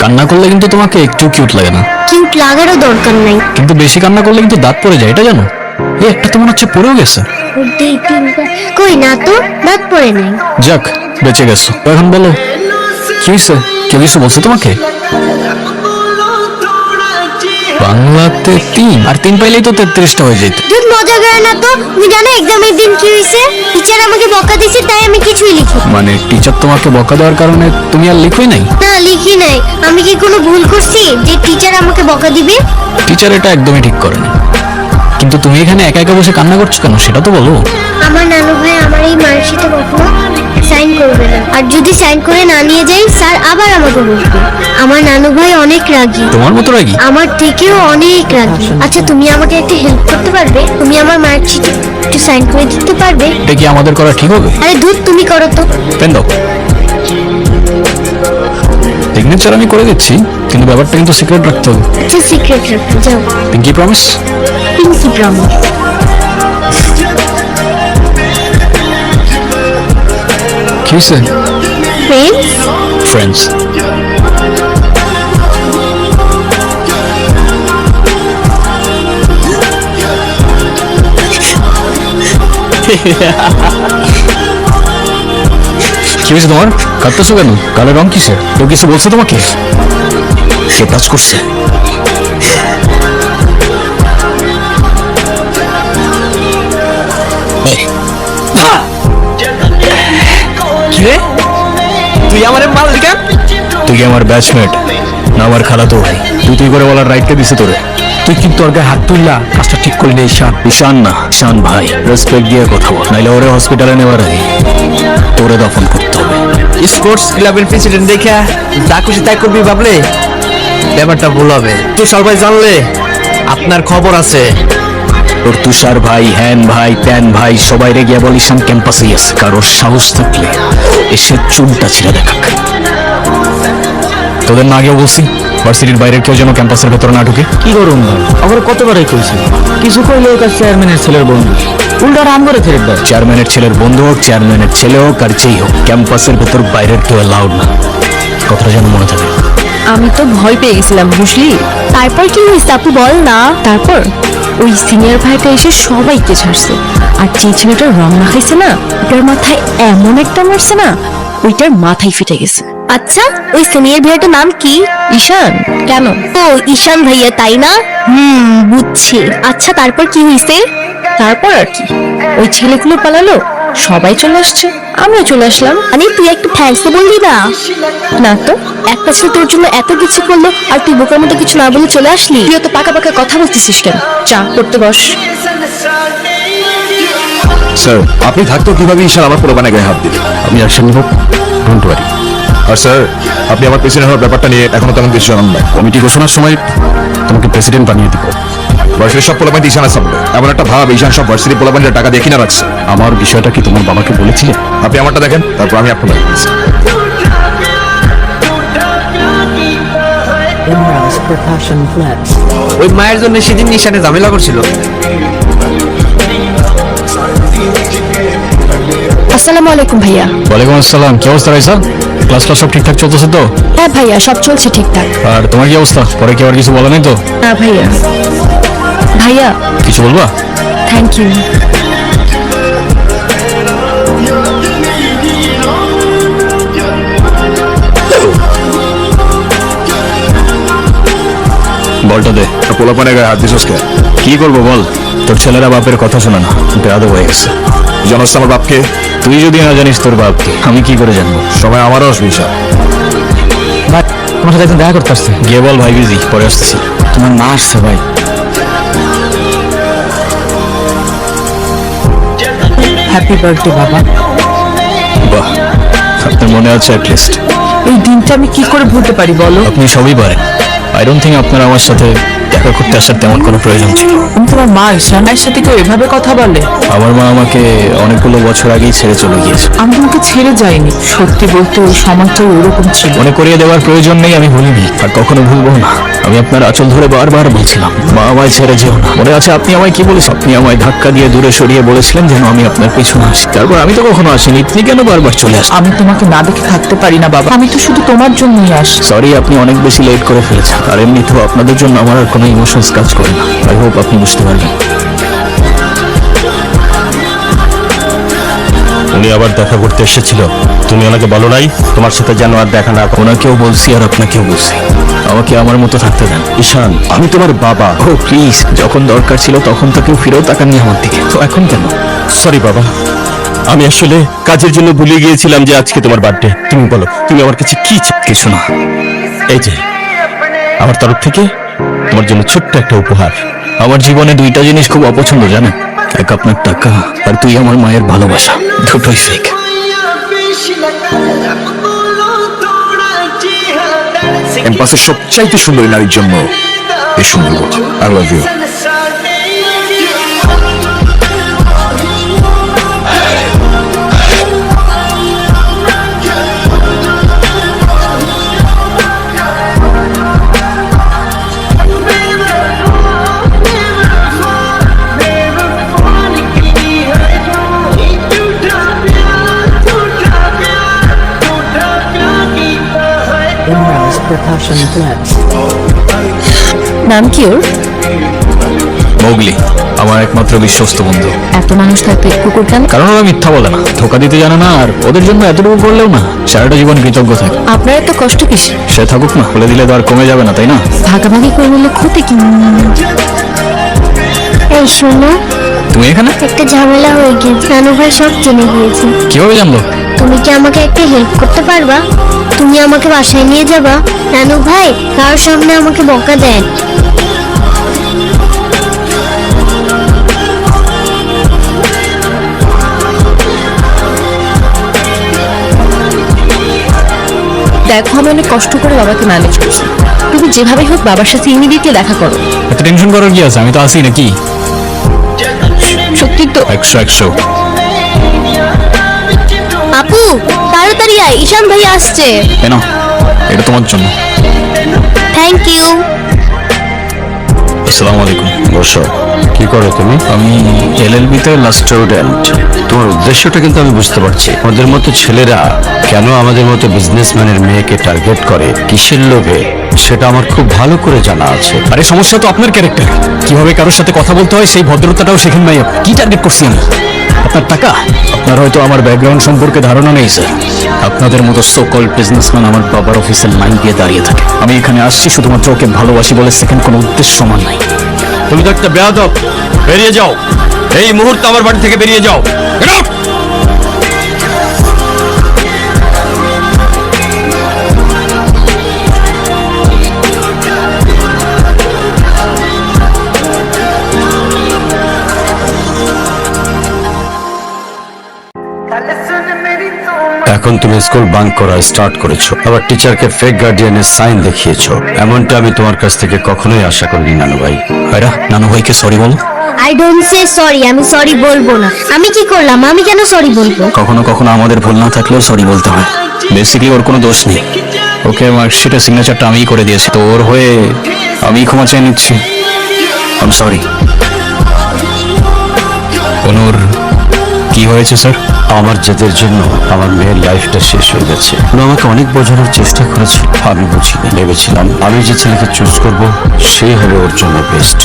কান্না করলে কিন্তু তোমাকে একটু কিউট লাগে না। কিউট লাগারও দরকার নাই। কিন্তু বেশি কান্না করলে কিন্তু দাঁত পড়ে যায় এটা জানো? এই একটা তো মনে হচ্ছে পড়েও গেছে। দুই তিনটা কই না তো দাঁত পড়ে নাই। যাক বেঁচে গেছো। এখন বলো কি হয়েছে কেউ কিছু বলছে তোমাকে? বাংলাতে তিন। আর তিন পাইলেই তো তেত্রিশটা হয়ে যেত। দুধ মজা করে না তো? তুমি জানো এক্সামের দিন কি হয়েছে? টিচার আমাকে বকা দিয়েছে তাই আমি কিছুই লিখি মানে টিচার তোমাকে বকা দেওয়ার কারণে তুমি আর লিখোই নাই? না লিখি নাই। আমি কি কোনো ভুল করছি যে টিচার আমাকে বকা দিবে? টিচার এটা একদমই ঠিক করেনি কিন্তু তুমি এখানে একা একা বসে কান্না করছ কেন? সেটা তো বলো। আমার নানু ভাই আমার এই মার্কশিটে কখনো না আর যদি সাইন করে না নিয়ে যাই স্যার আবার আমাকে বলবে আমার নানু ভাই অনেক রাগী। তোমার মতো রাগি? আমার থেকেও অনেক রাগী। আচ্ছা তুমি আমাকে একটা হেল্প করতে পারবে? তুমি আমার মার্কশিটে একটু সাইন করে দিতে পারবে? এটা কি আমাদের করা ঠিক হবে? আরে দুধ তুমি করো তো। পেন দাও। সিগনেচার আমি করে দিচ্ছি কিন্তু ব্যাপারটা কিন্তু সিক্রেট রাখতে হবে। আচ্ছা সিক্রেট রাখো যাও। পিঙ্কি প্রমিস পিঙ্কি প্রমিস কি ফ্রেন্ডস ফ্রেন্ডস কি হয়েছে তোমার? কাঁদতেছো কেন? কালো রং কিসের? কেউ কিছু বলছে তোমাকে? সে টাচ করছে। তুই আমারে কেন তুই আমার ব্যাচমেট না আমার খালাতো ভাই। তুই তুই করে বলার রাইটটা দিছে তোরে। তুই কিন্তু ওর গায়ে হাত তুললা কাজটা ঠিক করলি না ঈশান ঈশান না ঈশান ভাই রেসপেক্ট দিয়ে কথা বল। নাইলে ওরে হসপিটালে নেওয়ার আগে তোরে দফন করতে হবে। স্পোর্টস ক্লাবের প্রেসিডেন্ট দেখা যা খুশি তাই করবি ভাবলে? ব্যাপারটা ভুল হবে। তুষার সবাই জানলে আপনার খবর আছে। তোর তুষার ভাই হ্যান ভাই প্যান ভাই সবাই রে গিয়ে ঈশান ক্যাম্পাসেই আছে। কারোর সাহস থাকলে এসে চুলটা ছিঁড়ে দেখাক। তোদের না আগেও বলছি ভার্সিটির বাইরের কেউ যেন ক্যাম্পাসের ভেতরে না ঢুকে। কি করুন আবার আমার কতবারই কইছি। কিছু কইলে ওর কাছে চেয়ারম্যানের ছেলের বন্ধু। উল্টা রাম করে ফেরত দেয়। চেয়ারম্যানের ছেলের বন্ধু হোক চেয়ারম্যানের ছেলে হোক আর যেই হোক ক্যাম্পাসের ভেতর বাইরের কেউ অ্যালাউড না। কথাটা যেন মনে থাকে। আমি তো ভয় পেয়ে গেছিলাম বুঝলি? তারপর কি হয়েছে আপু বল না? তারপর ওই সিনিয়র ভাইটা এসে সবাইকে ছাড়ছে। আর যে ছেলেটার রং মাখাইছে না ওটার মাথায় এমন একটা মারছে না ওইটার মাথায় ফিটে গেছে। আচ্ছা ওই সিনিয়র ভাইয়াটার নাম কি? ঈশান। কেন? ও ঈশান ভাইয়া তাই না? হুম বুঝছি। আচ্ছা তারপর কি হয়েছে? তারপর আর কি। ওই ছেলেগুলো পালালো সবাই চলে আসছে। আমিও চলে আসলাম। মানে তুই একটু থ্যাঙ্কস তো বললি না? না তো? একটা ছেলে তোর জন্য এত কিছু করল আর তুই বোকার মতো কিছু না বলে চলে আসলি? তুই তো পাকা পাকা কথা বলতেছিস কেন? চা পড়তে বস। স্যার আপনি থাকতেও কীভাবে ঈশান আমার পোলাপানে গায়ে হাত দিলেন? আমি অ্যাকশন নিব ডোন্ট ওয়ারি আর স্যার আপনি আমার প্রেসিডেন্ট হওয়ার ব্যাপারটা নিয়ে এখনও তেমন কিছু জানান না। কমিটি ঘোষণার সময় তোমাকে প্রেসিডেন্ট বানিয়ে দিব। ভার্সিটির সব পোলাপানি ঈশান আছে। এমন একটা ভাব ঈশান সব ভার্সিটি পোলাপানির টাকা দিয়ে কিনা রাখছে। আমার বিষয়টা কি তোমার বাবাকে বলেছিলে? আপনি আমারটা দেখেন তারপর আমি আপনার. ওই মায়ের জন্য সেদিন ঈশানে ঝামেলা করছিল। আসসালামু আলাইকুম ভাইয়া। ওয়ালাইকুম আসসালাম কি অবস্থা রাইসা? ক্লাস ক্লাস সব ঠিকঠাক চলতেছে তো? হ্যাঁ ভাইয়া সব চলছে ঠিকঠাক। আর তোমার কি অবস্থা? পরে কি আবার কিছু বলা নেই তো? না ভাইয়া। ভাইয়া। কিছু বলবা? থ্যাংক ইউ বলটা দে। পোলাপানে গায়ে হাত দিছস কে? কি করব বল? তোর ছেলেরা বাপের কথা শোনে না। বেয়াদব হয়ে গেছে। জানোস আমার বাপকে? তুই যদি না জানিস তোর বাপকে আমি কি করে জানব? সময় আমারও ঈশান ভাই তোমার সাথে একজন দেখা করতে আসছে। গিয়ে বল ভাই বিজি পরে আসতেছি। তোমার মা আসছে ভাই। হ্যাপি বার্থডে বাবা। বাহ আপনার মনে আছে অ্যাটলিস্ট এই দিনটা আমি কি করে ভুলতে পারি বলো? আপনি সবই পারেন। আই ডোন্ট থিঙ্ক আপনার আমার সাথে দেখা করতে আসার তেমন কোনো প্রয়োজন ছিল তোমার মা ঈশানের সাথে কেউ এভাবে কথা বলে? আমার মা আমাকে অনেকগুলো বছর আগেই ছেড়ে চলে গিয়েছে। আমি তোমাকে ছেড়ে যাইনি। সত্যি বলতে ওই সময়টা ওরকম ছিল। মনে করিয়ে দেওয়ার প্রয়োজন নেই আমি ভুলিনি আর কখনো ভুলবো না। আমি আপনার আঁচল ধরে বারবার বলছিলাম মা আমায় ছেড়ে যেও না। মনে আছে আপনি আমায় কি বলেছেন? আপনি আমায় ধাক্কা দিয়ে দূরে সরিয়ে বলেছিলেন যেন আমি আপনার পেছনে আসি। তারপর আমি তো কখনো আসিনি আপনি কেন বারবার চলে আসেন আমি তোমাকে না দেখে থাকতে পারি না বাবা। আমি তো শুধু তোমার জন্যই আসি সরি আপনি অনেক বেশি লেট করে ফেলেছেন আর এমনিতেও আপনাদের জন্য আমার আর কোনো ইমোশনস কাজ করে না। আই হোপ আপনি বুঝতে পারবেন। উনি আবার দেখা করতে এসেছিল। তুমি ওনাকে বলো নাই তোমার সাথে যেন আর দেখা না ওনাকেও বলছি আর আপনাকেও বলছি। আমাকে আমার মতো থাকতে দেন। ঈশান আমি তোমার বাবা। ও প্লিজ যখন দরকার ছিল তখন তো কেউ ফিরেও তাকাননি আমার দিকে। তো এখন কেন? সরি বাবা। আমি আসলে কাজের জন্য ভুলে গিয়েছিলাম যে আজকে তোমার বার্থডে তুমি বলো তুমি আমার কাছে কি? কিছু না। এই যে আমার তরফ থেকে তোমার জন্য ছোট্ট একটা উপহার। আমার জীবনে দুইটা জিনিস খুব অপছন্দ জানেন এক আপনার টাকা, আর তুই আমার মায়ের ভালোবাসা। দুটোই শেখ ক্যাম্পাসের সবচাইতে সুন্দরী নারীর জন্য এই সুন্দর I love you Imran's percussion নাম কি ওর? মৌগলি আমার একমাত্র বিশ্বস্ত বন্ধু। এত মানুষ থাকতে কুকুর কেন? কারণ ওরা মিথ্যা বলে না ধোকা দিতে জানে না আর ওদের জন্য এতটুকু করলেও না সারাটা জীবন কৃতজ্ঞ থাকে। আপনার এত কষ্ট কিসে সে থাকুক না বলে দিলে তো আর কমে যাবে না তাই না? ভাগাভাগি করে নিলে ক্ষতি কি? এই শোনো তুমি এখানে? একটা ঝামেলা হয়ে গিয়েছে। নানু ভাই সব জেনে গিয়েছে। কীভাবে জানলো? তুমি কি আমাকে একটা হেল্প করতে পারবা? তুমি আমাকে বাসায় নিয়ে যাবা? নানু ভাই কারোর সামনে আমাকে বকা দেয় দেখো আমি অনেক কষ্ট করে বাবাকে ম্যানেজ করছি। তুমি যেভাবেই হোক বাবার সাথে ইমিডিয়েটলি দেখা করো। এত টেনশন করার কি আছে? আমি তো আসি নাকি? সত্যি তো। একশো একশো। আপু তাড়াতাড়ি আয় ঈশান ভাই আসছে। কেন এটা তোমার জন্য। থ্যাংক ইউ আসসালামু আলাইকুম। বসো। কি করো তুমি? আমি এলএলবি তে লাস্ট স্টুডেন্ট তোমার উদ্দেশ্যটা কিন্তু আমি বুঝতে পারছি। ওদের মতো ছেলেরা কেন আমাদের মতো বিজনেসম্যানের মেয়েকে টার্গেট করে? কিসের লোভে? সেটা আমার খুব ভালো করে জানা আছে। আরে, সমস্যা তো আপনার ক্যারেক্টার কীভাবে কারোর সাথে কথা বলতে হয়, সেই ভদ্রতাটাও শেখেন আপনি। কি টার্গেট করছি আমি আপনার টাকা? আপনার হয়তো আমার ব্যাকগ্রাউন্ড সম্পর্কে ধারণা নেই স্যার আপনাদের মতো সো কল বিজনেসম্যান আমার বাবার অফিসের লাইন দিয়ে দাঁড়িয়ে থাকে। আমি এখানে আসছি শুধুমাত্র ওকে ভালোবাসি বলে সেকেন্ড কোনো উদ্দেশ্য সমান নাই। তুমি তো একটা বেয়াদব। বেরিয়ে যাও। এই মুহূর্তে আমার বাড়ি থেকে বেরিয়ে যাও। এখন তুমি স্কুল বাঙ্ক করা স্টার্ট করেছ। আবার টিচারকে ফেক গার্ডিয়ানের সাইন দেখিয়েছো। এমনটা আমি তোমার কাছ থেকে কখনোই আশা করিনি নানু ভাই। ভাইরা নানু ভাইকে সরি বলো। আই ডোন্ট সে সরি আমি সরি বলব না। আমি কি করলাম? আমি কেন সরি বলব? কখনো কখনো আমাদের ভুল না থাকলেও সরি বলতে হয়। বেসিক্যালি ওর কোনো দোষ নেই। ওকে মার্কশিটের সিগনেচারটা আমিই করে দিয়েছি। তো ওর হয়ে আমি ক্ষমা চেয়ে নিচ্ছি। আম সরি অনুর কি হয়েছে, স্যার? আমার জেদের জন্য আমার মেয়ের লাইফটা শেষ হয়ে গেছে। ও আমাকে অনেক বোঝানোর চেষ্টা করেছে। আমি বুঝিনি। ভেবেছিলাম আমি যে ছেলেকে চুজ করব সেই হবে ওর জন্য বেস্ট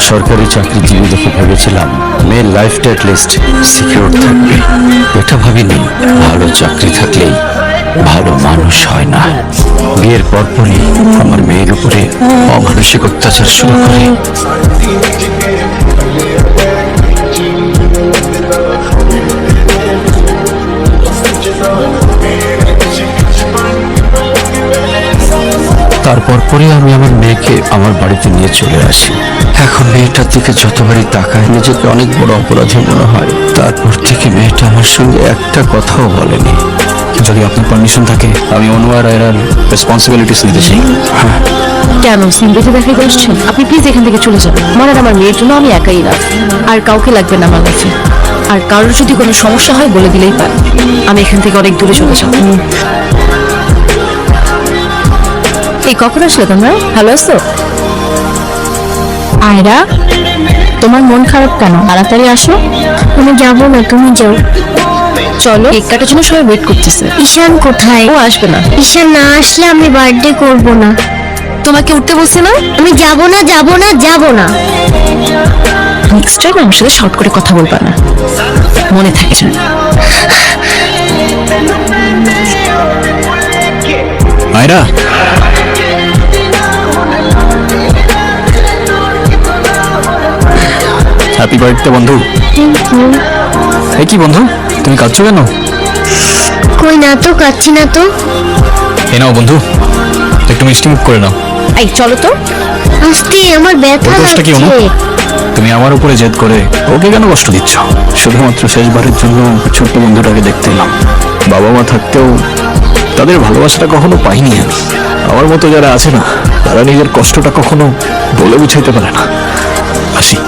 সরকারি চাকরি চাকরিজীবী দেখে ভেবেছিলাম মেয়ের লাইফটা লিস্ট সিকিউর থাকবে। এটা ভাবিনি, ভালো চাকরি থাকলেই ভালো মানুষ হয় না। বিয়ের পরপরই আমার মেয়ের উপরে অমানসিক অত্যাচার শুরু করে। তারপর পরে আমি আমার মেয়েকে আমার বাড়িতে নিয়ে চলে আসি। এখন মেয়েটার দিকে যতবারই তাকায় নিজেকে অনেক বড় অপরাধী মনে হয়। তারপর থেকে মেয়েটা আমার সঙ্গে একটা কথাও বলেনি। যদি আপনার পারমিশন থাকে আমি অনুয়ার এরার রেসপন্সিবিলিটিস নিতে চাই। হ্যাঁ। কেন? দেখে দেখাই করছেন আপনি প্লিজ এখান থেকে চলে যান মনে হয় আমার মেয়ের জন্য আমি একাই না আর কাউকে লাগবে না আমার কাছে। আর কারোর যদি কোনো সমস্যা হয় বলে দিলেই পারে। আমি এখান থেকে অনেক দূরে চলে যাব। এই কখন আসলে তোমরা? ভালো আছো? আয়রা তোমার মন খারাপ কেন? তাড়াতাড়ি আসো। তুমি যাব না তুমি যাও। চলো। কেক কাটার জন্য সবাই ওয়েট করতেছে। ঈশান কোথায়? ও আসবে না। ঈশান না আসলে আমি বার্থডে করব না। তোমাকে উঠতে বলছে না? আমি যাব না যাব না যাব না। নেক্সট টাইম আমার সাথে শর্ট করে কথা বলবা না। মনে থাকে যেন। আয়রা হ্যাপি বার্থডে বন্ধু। এই কি বন্ধু? তুমি কাঁদছো কেন? কই না তো কাচ্ছি না তো। এ নাও বন্ধু একটু মিষ্টি মুখ করে নাও। এই চলো তো। আস্তে আমার ব্যথা ওর দোষটা কি অনু? লাগছে। তুমি আমার উপরে জেদ করে ওকে কেন কষ্ট দিচ্ছ? শুধুমাত্র শেষবারের জন্য ছোট্ট বন্ধুটাকে দেখতে এলাম। বাবা মা থাকতেও তাদের ভালোবাসাটা কখনো পাইনি আমি। আমার মতো যারা আছে না তারা নিজের কষ্টটা কখনো বলে বুঝাইতে পারে না। আসি।